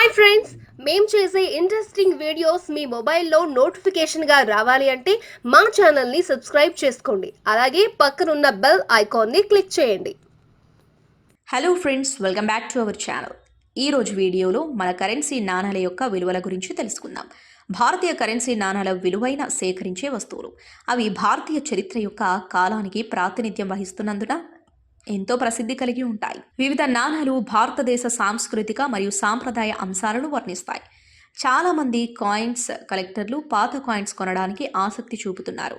Hi friends మేము చేసే interesting videos మీ మొబైల్లో నోటిఫికేషన్గా రావాలి అంటే మా ఛానల్ని సబ్స్క్రైబ్ చేసుకోండి. అలాగే పక్కనున్న బెల్ ఐకాన్ని క్లిక్ చేయండి. Hello friends welcome back to our channel ఈ రోజు వీడియోలో మన కరెన్సీ నాణాల యొక్క విలువల గురించి తెలుసుకుందాం. భారతీయ కరెన్సీ నాణాల విలువైన సేకరించే వస్తువులు. అవి భారతీయ చరిత్ర యొక్క కాలానికి ప్రాతినిధ్యం వహిస్తున్నందున ఎంతో ప్రసిద్ధి కలిగి ఉంటాయి. వివిధ నాణాలు భారతదేశ సాంస్కృతిక మరియు సాంప్రదాయ అంశాలను వర్ణిస్తాయి. చాలామంది కాయిన్స్ కలెక్టర్లు పాత కాయిన్స్ కొనడానికి ఆసక్తి చూపుతున్నారు.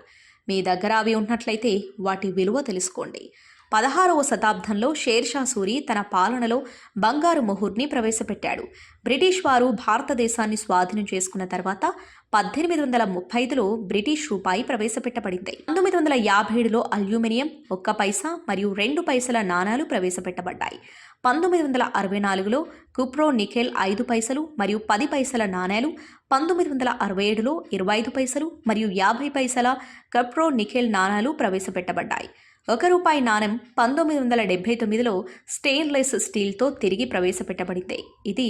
మీ దగ్గర అవి ఉన్నట్లయితే వాటి విలువ తెలుసుకోండి. పదహారవ శతాబ్దంలో షేర్షా సూరి తన పాలనలో బంగారు మొహుర్ని ప్రవేశపెట్టాడు. బ్రిటిష్ వారు భారతదేశాన్ని స్వాధీనం చేసుకున్న తర్వాత పద్దెనిమిది వందల ముప్పై ఐదులో బ్రిటిష్ రూపాయి ప్రవేశపెట్టబడింది. పంతొమ్మిది వందల యాభై ఏడులో అల్యూమినియం ఒక్క పైసా మరియు రెండు పైసల నాణాలు ప్రవేశపెట్టబడ్డాయి. పంతొమ్మిది వందల అరవై నాలుగులో కుప్రో నికెల్ ఐదు పైసలు మరియు పది పైసల నాణేలు పంతొమ్మిది వందల అరవై ఏడులో ఇరవై ఐదు పైసలు మరియు యాభై పైసల కప్రో నికెల్ నాణాలు ప్రవేశపెట్టబడ్డాయి. ఒక రూపాయి నాణెం పంతొమ్మిది వందల డెబ్బై తొమ్మిదిలో స్టెయిన్లెస్ స్టీల్తో తిరిగి ప్రవేశపెట్టబడింది. ఇది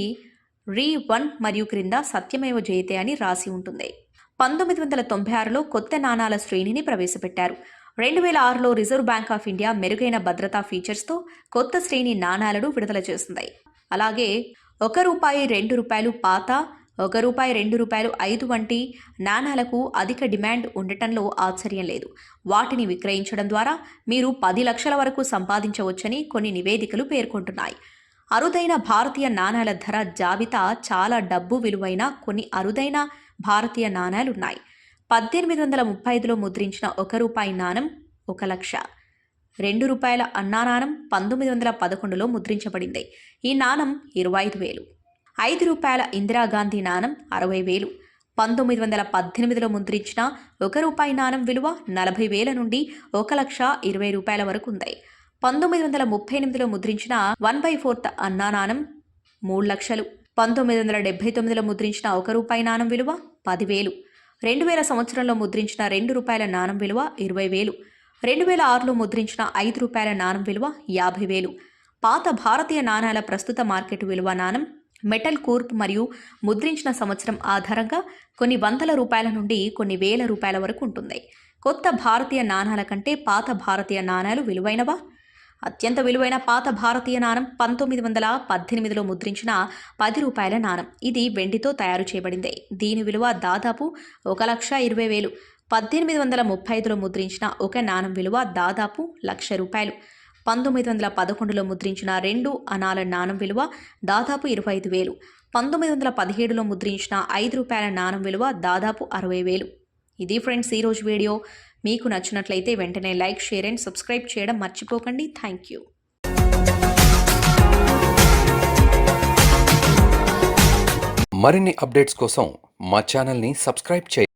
రీ వన్ మరియు క్రింద సత్యమేవ జయతే అని రాసి ఉంటుంది. పంతొమ్మిది వందల తొంభై ఆరులో కొత్త నాణాల శ్రేణిని ప్రవేశపెట్టారు. రెండు వేల ఆరులో రిజర్వ్ బ్యాంక్ ఆఫ్ ఇండియా మెరుగైన భద్రతా ఫీచర్స్తో కొత్త శ్రేణి నాణాలను విడుదల చేస్తుంది అలాగే ఒక రూపాయి రెండు రూపాయలు పాత ఒక రూపాయి రెండు రూపాయలు ఐదు వంటి నాణాలకు అధిక డిమాండ్ ఉండటంలో ఆశ్చర్యం లేదు. వాటిని విక్రయించడం ద్వారా మీరు పది లక్షల వరకు సంపాదించవచ్చని కొన్ని నివేదికలు పేర్కొంటున్నాయి. అరుదైన భారతీయ నాణాల ధర జాబితా చాలా డబ్బు విలువైన కొన్ని అరుదైన భారతీయ నాణాలున్నాయి. పద్దెనిమిది వందల ముప్పై ఐదులో ముద్రించిన ఒక రూపాయి నాణం ఒక లక్ష. రెండు రూపాయల అన్నా నాణం పంతొమ్మిది వందల పదకొండులో ముద్రించబడింది. ఈ నాణం ఇరవై ఐదు వేలు. ఐదు రూపాయల ఇందిరాగాంధీ నాణం అరవై వేలు. పంతొమ్మిది వందల పద్దెనిమిదిలో ముద్రించిన ఒక రూపాయి నాణం విలువ నలభై వేల నుండి ఒక లక్ష ఇరవై రూపాయల వరకు ఉంది. పంతొమ్మిది వందల ముప్పై ఎనిమిదిలో ముద్రించిన వన్ బై ఫోర్త్ అన్నా నాణం మూడు లక్షలు. పంతొమ్మిది వందల డెబ్బై తొమ్మిదిలో ముద్రించిన ఒక రూపాయి నాణం విలువ పదివేలు రెండు వేల సంవత్సరంలో ముద్రించిన రెండు రూపాయల నాణం విలువ ఇరవై వేలు. రెండు వేల ఆరులో ముద్రించిన ఐదు రూపాయల నాణం విలువ యాభై వేలు. పాత భారతీయ నాణాల ప్రస్తుత మార్కెట్ విలువ నాణం మెటల్ కూర్ప్ మరియు ముద్రించిన సంవత్సరం ఆధారంగా కొన్ని వందల రూపాయల నుండి కొన్ని వేల రూపాయల వరకు ఉంటుంది. కొత్త భారతీయ నాణాల కంటే పాత భారతీయ నాణాలు విలువైనవా? అత్యంత విలువైన పాత భారతీయ నాణం పంతొమ్మిది వందల పద్దెనిమిదిలో ముద్రించిన పది రూపాయల నాణం. ఇది వెండితో తయారు చేయబడింది. దీని విలువ దాదాపు ఒక లక్ష ఇరవై వేలు. పద్దెనిమిది వందల ముప్పై ఐదులో ముద్రించిన ఒక నాణం విలువ దాదాపు లక్ష రూపాయలు. పంతొమ్మిది వందల పదకొండులో ముద్రించిన రెండు అనాల నాణం విలువ దాదాపు ఇరవై ఐదు వేలు. పంతొమ్మిది వందల పదిహేడులో ముద్రించిన ఐదు రూపాయల నాణం విలువ దాదాపు అరవై వేలు. ఇది ఫ్రెండ్స్ ఈరోజు వీడియో. మీకు నచ్చినట్లయితే వెంటనే లైక్ షేర్ అండ్ సబ్స్క్రైబ్ చేయడం మర్చిపోకండి. Thank you. మరిన్ని అప్డేట్స్ కోసం మా ఛానల్ని సబ్స్క్రైబ్ చేయండి.